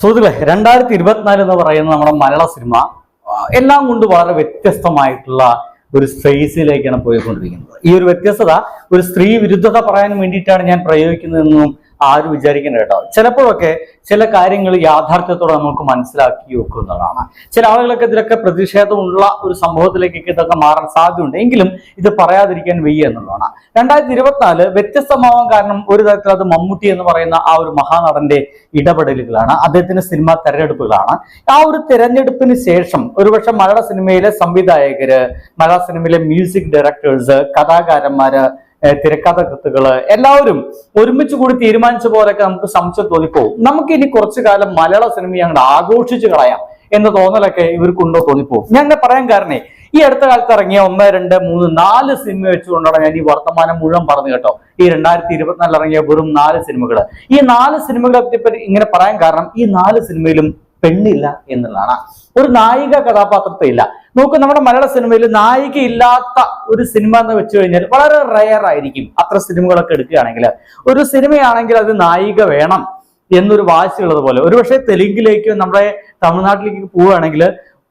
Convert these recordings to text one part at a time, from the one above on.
സുഹൃത്തുക്കളെ രണ്ടായിരത്തി ഇരുപത്തിനാല് എന്ന് പറയുന്ന നമ്മുടെ മലയാള സിനിമ എല്ലാം കൊണ്ട് വളരെ വ്യത്യസ്തമായിട്ടുള്ള ഒരു സ്പേസിലേക്കാണ് പോയിക്കൊണ്ടിരിക്കുന്നത്. ഈ ഒരു വ്യത്യസ്തത ഒരു സ്ത്രീ വിരുദ്ധത പറയാൻ വേണ്ടിയിട്ടാണ് ഞാൻ പ്രയോഗിക്കുന്നതെന്നും ആരും വിചാരിക്കേണ്ട കേട്ടോ. ചിലപ്പോഴൊക്കെ ചില കാര്യങ്ങൾ യാഥാർത്ഥ്യത്തോടെ നമുക്ക് മനസ്സിലാക്കി വെക്കുന്നതാണ്. ചില ആളുകളൊക്കെ ഇതിലൊക്കെ പ്രതിഷേധമുള്ള ഒരു സംഭവത്തിലേക്കൊക്കെ ഇതൊക്കെ മാറാൻ സാധ്യതയുണ്ട്. എങ്കിലും ഇത് പറയാതിരിക്കാൻ വയ്യ എന്നുള്ളതാണ്. രണ്ടായിരത്തി ഇരുപത്തിനാല് വ്യത്യസ്തമാവാൻ കാരണം ഒരു തരത്തിൽ അത് മമ്മൂട്ടി എന്ന് പറയുന്ന ആ ഒരു മഹാനടന്റെ ഇടപെടലുകളാണ്. അദ്ദേഹത്തിന്റെ സിനിമാ തെരഞ്ഞെടുപ്പുകളാണ്. ആ ഒരു തെരഞ്ഞെടുപ്പിന് ശേഷം ഒരുപക്ഷെ മലയാള സിനിമയിലെ സംവിധായകര് മലയാള സിനിമയിലെ മ്യൂസിക് ഡയറക്ടേഴ്സ് കഥാകാരന്മാര് ഏഹ് തിരക്കഥകൃത്തുക്കൾ എല്ലാവരും ഒരുമിച്ച് കൂടി തീരുമാനിച്ച പോലെയൊക്കെ നമുക്ക് സംശയം തോന്നിപ്പോവും. നമുക്ക് ഇനി കുറച്ചു കാലം മലയാള സിനിമ അങ്ങോട്ട് ആഘോഷിച്ച് കളയാം എന്ന് തോന്നലൊക്കെ ഇവർക്കുണ്ടോ തോന്നിപ്പോവും. ഞാൻ പറയാൻ കാരണേ ഈ അടുത്ത കാലത്ത് ഇറങ്ങിയ ഒന്ന് രണ്ട് മൂന്ന് നാല് സിനിമ വെച്ചുകൊണ്ടാണ് ഞാൻ ഈ വർത്തമാനം മുഴുവൻ പറഞ്ഞു കേട്ടോ. ഈ രണ്ടായിരത്തി ഇരുപത്തിനാലിൽ ഇറങ്ങിയ വെറും നാല് സിനിമകൾ ഈ നാല് സിനിമകളെ പറ്റി ഇങ്ങനെ പറയാൻ കാരണം ഈ നാല് സിനിമയിലും പെണ്ണില്ല എന്നുള്ളതാണ്. ഒരു നായിക കഥാപാത്രത്തെ ഇല്ല നോക്ക് നമ്മുടെ മലയാള സിനിമയിൽ നായിക ഇല്ലാത്ത ഒരു സിനിമ എന്ന് വെച്ച് കഴിഞ്ഞാൽ വളരെ റയർ ആയിരിക്കും അത്ര സിനിമകളൊക്കെ എടുക്കുകയാണെങ്കിൽ. ഒരു സിനിമയാണെങ്കിൽ അത് നായിക വേണം എന്നൊരു വാശിയുള്ളത് പോലെ. ഒരുപക്ഷെ തെലുങ്കിലേക്കോ നമ്മുടെ തമിഴ്നാട്ടിലേക്ക് പോവുകയാണെങ്കിൽ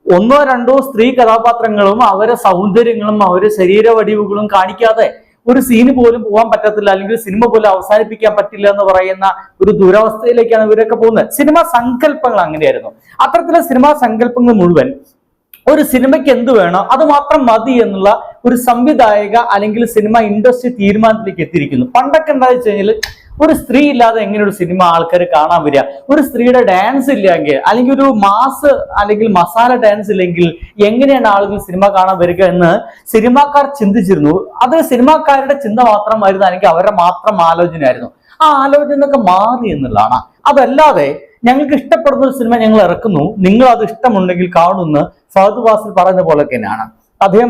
ഒന്നോ രണ്ടോ സ്ത്രീ കഥാപാത്രങ്ങളും അവരെ സൗന്ദര്യങ്ങളും അവരെ ശരീരവടിവുകളും കാണിക്കാതെ ഒരു സീന് പോലും പോകാൻ പറ്റത്തില്ല അല്ലെങ്കിൽ സിനിമ പോലും അവസാനിപ്പിക്കാൻ പറ്റില്ല എന്ന് പറയുന്ന ഒരു ദുരവസ്ഥയിലേക്കാണ് ഇവരൊക്കെ പോകുന്നത്. സിനിമാ സങ്കല്പങ്ങൾ അങ്ങനെയായിരുന്നു. അത്തരത്തിലെ സിനിമാ സങ്കല്പങ്ങൾ മുഴുവൻ ഒരു സിനിമയ്ക്ക് എന്ത് വേണോ അത് മാത്രം മതി എന്നുള്ള ഒരു സംവിധായക അല്ലെങ്കിൽ സിനിമ ഇൻഡസ്ട്രി തീരുമാനത്തിലേക്ക് എത്തിയിരിക്കുന്നു. പണ്ടൊക്കെ എന്താ വെച്ച് കഴിഞ്ഞാൽ ഒരു സ്ത്രീ ഇല്ലാതെ എങ്ങനെ ഒരു സിനിമ ആൾക്കാർ കാണാൻ വരിക? ഒരു സ്ത്രീയുടെ ഡാൻസ് ഇല്ലെങ്കിൽ അല്ലെങ്കിൽ ഒരു മാസ് അല്ലെങ്കിൽ മസാല ഡാൻസ് ഇല്ലെങ്കിൽ എങ്ങനെയാണ് ആളുകൾ സിനിമ കാണാൻ വരിക എന്ന് സിനിമാക്കാർ ചിന്തിച്ചിരുന്നു. അത് സിനിമാക്കാരുടെ ചിന്ത മാത്രമായിരുന്നു അല്ലെങ്കിൽ അവരുടെ മാത്രം ആലോചനയായിരുന്നു. ആ ആലോചനയൊക്കെ മാറി എന്നുള്ളതാണ്. അതല്ലാതെ ഞങ്ങൾക്ക് ഇഷ്ടപ്പെടുന്ന ഒരു സിനിമ ഞങ്ങൾ ഇറക്കുന്നു. നിങ്ങൾ അത് ഇഷ്ടമുണ്ടെങ്കിൽ കാണുമെന്ന് ഫഹദ് വാസിൽ പറയുന്ന പോലെ തന്നെയാണ്. അദ്ദേഹം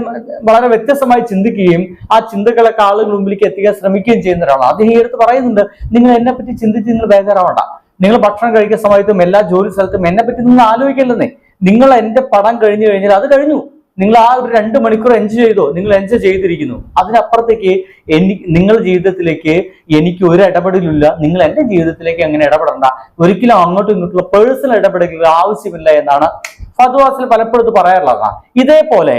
വളരെ വ്യത്യസ്തമായി ചിന്തിക്കുകയും ആ ചിന്തകളൊക്കെ ആളുകൾ മുമ്പിലേക്ക് എത്തിക്കാൻ ശ്രമിക്കുകയും ചെയ്യുന്ന ഒരാളാണ്. അദ്ദേഹം ഈ അടുത്ത് പറയുന്നുണ്ട് നിങ്ങൾ എന്നെ പറ്റി ചിന്തിച്ച് നിങ്ങൾ ബേജാറാവണ്ട. നിങ്ങൾ ഭക്ഷണം കഴിക്കുന്ന സമയത്തും എല്ലാ ജോലി സ്ഥലത്തും എന്നെ പറ്റി നിങ്ങൾ ആലോചിക്കല്ലെന്നേ. നിങ്ങൾ എന്റെ പടം കഴിഞ്ഞു കഴിഞ്ഞാൽ അത് കഴിഞ്ഞു. നിങ്ങൾ ആ ഒരു രണ്ട് മണിക്കൂർ എൻജോയ് ചെയ്തോ? നിങ്ങൾ എൻജോയ് ചെയ്തിരിക്കുന്നു. അതിനപ്പുറത്തേക്ക് എനി നിങ്ങളുടെ ജീവിതത്തിലേക്ക് എനിക്ക് ഒരു ഇടപെടലില്ല നിങ്ങൾ എന്റെ ജീവിതത്തിലേക്ക് അങ്ങനെ ഇടപെടണ്ട. ഒരിക്കലും അങ്ങോട്ടും ഇങ്ങോട്ടുള്ള പേഴ്സണൽ ഇടപെടലുകൾ ആവശ്യമില്ല എന്നാണ് ഫത്വാസിൽ പലപ്പോഴും പറയാറുള്ളതാണ് ഇതേപോലെ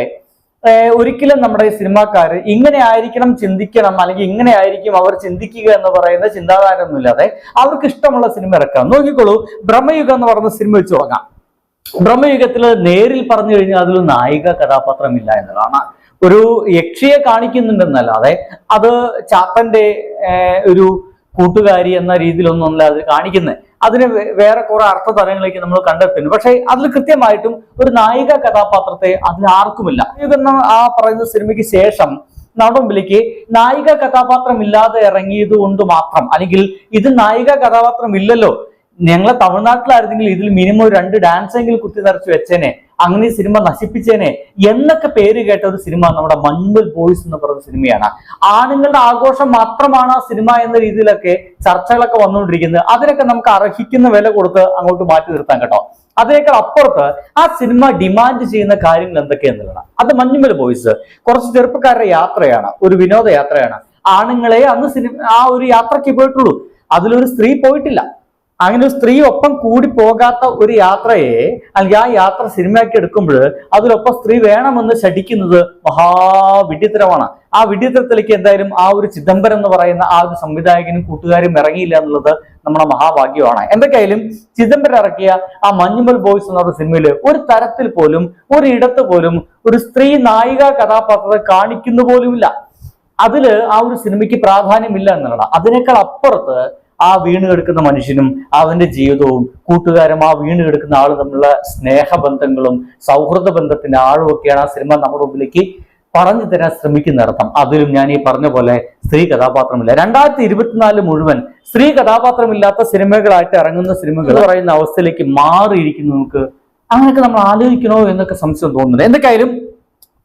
ഒരിക്കലും നമ്മുടെ ഈ സിനിമാക്കാർ ഇങ്ങനെ ആയിരിക്കണം ചിന്തിക്കണം അല്ലെങ്കിൽ ഇങ്ങനെ ആയിരിക്കും അവർ ചിന്തിക്കുക എന്ന് പറയുന്ന ചിന്താധാരയൊന്നുമില്ലാതെ അവർക്ക് ഇഷ്ടമുള്ള സിനിമ ഇറക്കാം. നോക്കിക്കോളൂ ബ്രഹ്മയുഗം എന്ന് പറയുന്ന സിനിമ വെച്ച് തുടങ്ങാം. ബ്രഹ്മയുഗത്തിൽ നേരിൽ പറഞ്ഞു കഴിഞ്ഞാൽ അതിൽ നായിക കഥാപാത്രമില്ല എന്നതാണ്. ഒരു യക്ഷിയെ കാണിക്കുന്നുണ്ടെന്നല്ലാതെ അത് ചാത്തന്റെ ഒരു കൂട്ടുകാരി എന്ന രീതിയിലൊന്നുമല്ല അത് കാണിക്കുന്നത് അതിന് വേറെ കുറെ അർത്ഥതലങ്ങളിലേക്ക് നമ്മൾ കണ്ടെത്തുന്നു പക്ഷേ അതിൽ കൃത്യമായിട്ടും ഒരു നായിക കഥാപാത്രത്തെ അതിൽ ആർക്കുമില്ല. എന്ന ആ പറയുന്ന സിനിമയ്ക്ക് ശേഷം നടുമ്പിലേക്ക് നായിക കഥാപാത്രം ഇല്ലാതെ ഇറങ്ങിയത് കൊണ്ട് മാത്രം അല്ലെങ്കിൽ ഇത് നായിക കഥാപാത്രം ഇല്ലല്ലോ ഞങ്ങളെ തമിഴ്നാട്ടിലായിരുന്നെങ്കിൽ ഇതിൽ മിനിമം രണ്ട് ഡാൻസ് എങ്കിലും കുത്തി നിറച്ച് വെച്ചേനെ. അങ്ങനെ ഈ സിനിമ നശിപ്പിച്ചേനെ എന്നൊക്കെ പേര് കേട്ട ഒരു സിനിമ നമ്മുടെ മൺമൽ ബോയ്സ് എന്ന് പറയുന്ന സിനിമയാണ്. ആണുങ്ങളുടെ ആഘോഷം മാത്രമാണ് ആ സിനിമ എന്ന രീതിയിലൊക്കെ ചർച്ചകളൊക്കെ വന്നുകൊണ്ടിരിക്കുന്നത്. അതിനൊക്കെ നമുക്ക് അർഹിക്കുന്ന വില കൊടുത്ത് അങ്ങോട്ട് മാറ്റി നിർത്താൻ കേട്ടോ. അതിനേക്കാൾ അപ്പുറത്ത് ആ സിനിമ ഡിമാൻഡ് ചെയ്യുന്ന കാര്യങ്ങൾ എന്തൊക്കെയെന്നുള്ളതാണ് അത് മഞ്ഞുമൽ ബോയ്സ്. കുറച്ച് ചെറുപ്പക്കാരുടെ യാത്രയാണ്. ഒരു വിനോദയാത്രയാണ് ആണുങ്ങളെ അന്ന് സിനിമ ആ ഒരു യാത്രയ്ക്ക് പോയിട്ടുള്ളൂ. അതിലൊരു സ്ത്രീ പോയിട്ടില്ല. അങ്ങനെ ഒരു സ്ത്രീ ഒപ്പം കൂടി പോകാത്ത ഒരു യാത്രയെ അല്ലെങ്കിൽ ആ യാത്ര സിനിമയാക്കി എടുക്കുമ്പോൾ അതിലൊപ്പം സ്ത്രീ വേണമെന്ന് ശഠിക്കുന്നത് മഹാവിഡിത്തരമാണ് ആ വിഡിത്തരത്തിലേക്ക് എന്തായാലും ആ ഒരു ചിദംബരം എന്ന് പറയുന്ന ആ ഒരു സംവിധായകനും കൂട്ടുകാരും ഇറങ്ങിയില്ല എന്നുള്ളത് നമ്മുടെ മഹാഭാഗ്യമാണ്. എന്തൊക്കെയായാലും ചിദംബരം ഇറക്കിയ ആ മഞ്ഞുമൽ ബോയ്സ് എന്ന സിനിമയിൽ ഒരു തരത്തിൽ പോലും ഒരിടത്ത് പോലും ഒരു സ്ത്രീ നായിക കഥാപാത്രത്തെ കാണിക്കുന്നു പോലുമില്ല. അതിൽ ആ ഒരു സിനിമയ്ക്ക് പ്രാധാന്യമില്ല എന്നുള്ളതാണ്. അതിനേക്കാൾ അപ്പുറത്ത് ആ വീണ് കിടക്കുന്ന മനുഷ്യനും അവന്റെ ജീവിതവും കൂട്ടുകാരും ആ വീണ് കിടക്കുന്ന ആൾ തമ്മിലുള്ള സ്നേഹബന്ധങ്ങളും സൗഹൃദ ബന്ധത്തിന്റെ ആഴുമൊക്കെയാണ് ആ സിനിമ നമ്മുടെ മുമ്പിലേക്ക് പറഞ്ഞു തരാൻ ശ്രമിക്കുന്നർത്ഥം അതിലും ഞാൻ ഈ പറഞ്ഞ പോലെ സ്ത്രീ കഥാപാത്രമില്ല. രണ്ടായിരത്തി ഇരുപത്തിനാല് മുഴുവൻ സ്ത്രീ കഥാപാത്രമില്ലാത്ത സിനിമകളായിട്ട് ഇറങ്ങുന്ന സിനിമകൾ പറയുന്ന അവസ്ഥയിലേക്ക് മാറിയിരിക്കുന്നു നമുക്ക്. അങ്ങനെയൊക്കെ നമ്മൾ ആലോചിക്കണോ എന്നൊക്കെ സംശയം തോന്നുന്നുണ്ട് എന്തൊക്കെയായാലും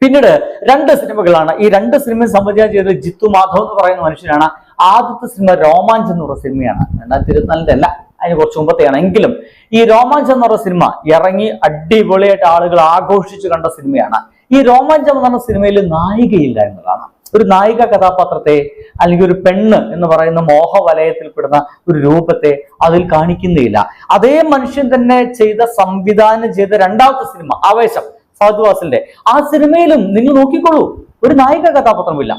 പിന്നീട് രണ്ട് സിനിമകളാണ്. ഈ രണ്ട് സിനിമയും സംവിധാനം ചെയ്തത് ജിത്തു മാധവ് എന്ന് പറയുന്ന മനുഷ്യനാണ് ആദ്യത്തെ സിനിമ രോമാഞ്ച് എന്ന് പറഞ്ഞ സിനിമയാണ്. രണ്ടായിരത്തി ഇരുപത്തിനാലിന്റെ അല്ല അതിന് കുറച്ച് മുമ്പത്തെയാണ് എങ്കിലും ഈ രോമാഞ്ചം എന്ന് പറഞ്ഞ സിനിമ ഇറങ്ങി അടിപൊളിയായിട്ട് ആളുകൾ ആഘോഷിച്ചു കണ്ട സിനിമയാണ്. ഈ രോമാഞ്ചം എന്ന് പറഞ്ഞ സിനിമയിൽ നായികയില്ല എന്നതാണ്. ഒരു നായിക കഥാപാത്രത്തെ അല്ലെങ്കിൽ ഒരു പെണ്ണ് എന്ന് പറയുന്ന മോഹവലയത്തിൽപ്പെടുന്ന ഒരു രൂപത്തെ അതിൽ കാണിക്കുന്നില്ല. അതേ മനുഷ്യൻ തന്നെ ചെയ്ത സംവിധാനം ചെയ്ത രണ്ടാമത്തെ സിനിമ ആവേശം സാധുവാസിന്റെ. ആ സിനിമയിലും നിങ്ങൾ നോക്കിക്കോളൂ ഒരു നായിക കഥാപാത്രമില്ല.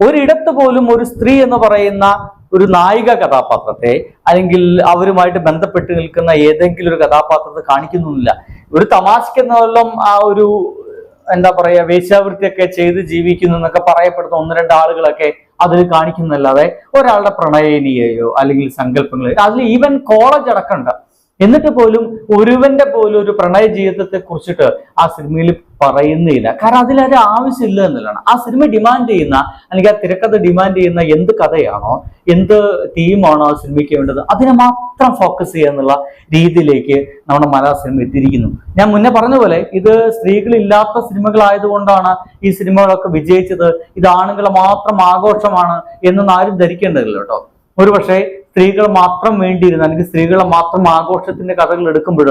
ഒരിടത്ത് പോലും ഒരു സ്ത്രീ എന്ന് പറയുന്ന ഒരു നായിക കഥാപാത്രത്തെ അല്ലെങ്കിൽ അവരുമായിട്ട് ബന്ധപ്പെട്ട് നിൽക്കുന്ന ഏതെങ്കിലും ഒരു കഥാപാത്രത്തെ കാണിക്കുന്നില്ല ഒരു തമാശക്കെന്നവെല്ലാം ആ ഒരു എന്താ പറയാ വേശ്യാവൃത്തിയൊക്കെ ചെയ്ത് ജീവിക്കുന്നു എന്നൊക്കെ പറയപ്പെടുന്ന ഒന്ന് രണ്ട് ആളുകളൊക്കെ അതിൽ കാണിക്കുന്നല്ലാതെ ഒരാളുടെ പ്രണയനിയെയോ അല്ലെങ്കിൽ സങ്കല്പങ്ങളെയോ അതിൽ ഈവൻ കോളേജ് അടക്കമുണ്ട് എന്നിട്ട് പോലും ഒരുവന്റെ പോലും ഒരു പ്രണയ ജീവിതത്തെ കുറിച്ചിട്ട് ആ സിനിമയിൽ പറയുന്നില്ല. കാരണം അതിലൊരു ആവശ്യമില്ല എന്നുള്ളതാണ്. ആ സിനിമ ഡിമാൻഡ് ചെയ്യുന്ന അല്ലെങ്കിൽ ആ തിരക്കഥ ഡിമാൻഡ് ചെയ്യുന്ന എന്ത് കഥയാണോ എന്ത് തീമാണോ ആ സിനിമയ്ക്ക് വേണ്ടത് അതിനെ മാത്രം ഫോക്കസ് ചെയ്യുക എന്നുള്ള രീതിയിലേക്ക് നമ്മുടെ മലയാള സിനിമ എത്തിയിരിക്കുന്നു. ഞാൻ മുന്നേ പറഞ്ഞ പോലെ ഇത് സ്ത്രീകളില്ലാത്ത സിനിമകളായതുകൊണ്ടാണ് ഈ സിനിമകളൊക്കെ വിജയിച്ചത്. ഇത് ആണുങ്ങളെ മാത്രം ആഘോഷമാണ് എന്നൊന്നും ആരും ധരിക്കേണ്ടതില്ല കേട്ടോ. ഒരു പക്ഷേ സ്ത്രീകൾ മാത്രം വേണ്ടിയിരുന്ന അല്ലെങ്കിൽ സ്ത്രീകളെ മാത്രം ആഘോഷത്തിന്റെ കഥകൾ എടുക്കുമ്പോൾ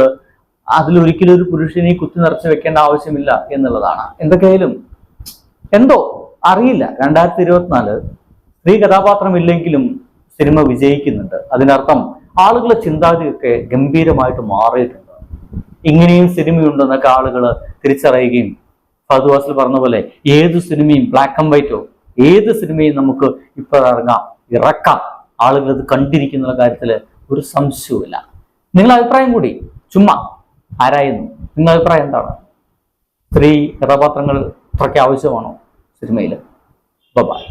അതിലൊരിക്കലും ഒരു പുരുഷനെ കുത്തി നിറച്ച് വെക്കേണ്ട ആവശ്യമില്ല എന്നുള്ളതാണ്. എന്തൊക്കെയായാലും എന്തോ അറിയില്ല. രണ്ടായിരത്തി ഇരുപത്തിനാല് സ്ത്രീ കഥാപാത്രം ഇല്ലെങ്കിലും സിനിമ വിജയിക്കുന്നുണ്ട്. അതിനർത്ഥം ആളുകളുടെ ചിന്താഗതിയൊക്കെ ഗംഭീരമായിട്ട് മാറിയിട്ടുണ്ട്. ഇങ്ങനെയും സിനിമയുണ്ടെന്നൊക്കെ ആളുകൾ തിരിച്ചറിയുകയും ഫഹദ്വാസിൽ പറഞ്ഞ പോലെ ഏത് സിനിമയും ബ്ലാക്ക് ആൻഡ് വൈറ്റോ ഏത് സിനിമയും നമുക്ക് ഇപ്പോൾ ഇറങ്ങാം ഇറക്കാം. ആളുകൾ ഇത് കണ്ടിരിക്കുന്ന കാര്യത്തിൽ ഒരു സംശയവുമില്ല. നിങ്ങളുടെ അഭിപ്രായം കൂടി? ചുമ്മാ. ആരായിരുന്നു? നിങ്ങളുടെ അഭിപ്രായം എന്താണ്? സ്ത്രീ കഥാപാത്രങ്ങൾ അത്രയ്ക്ക് ആവശ്യമാണോ സിനിമയിൽ ബൈ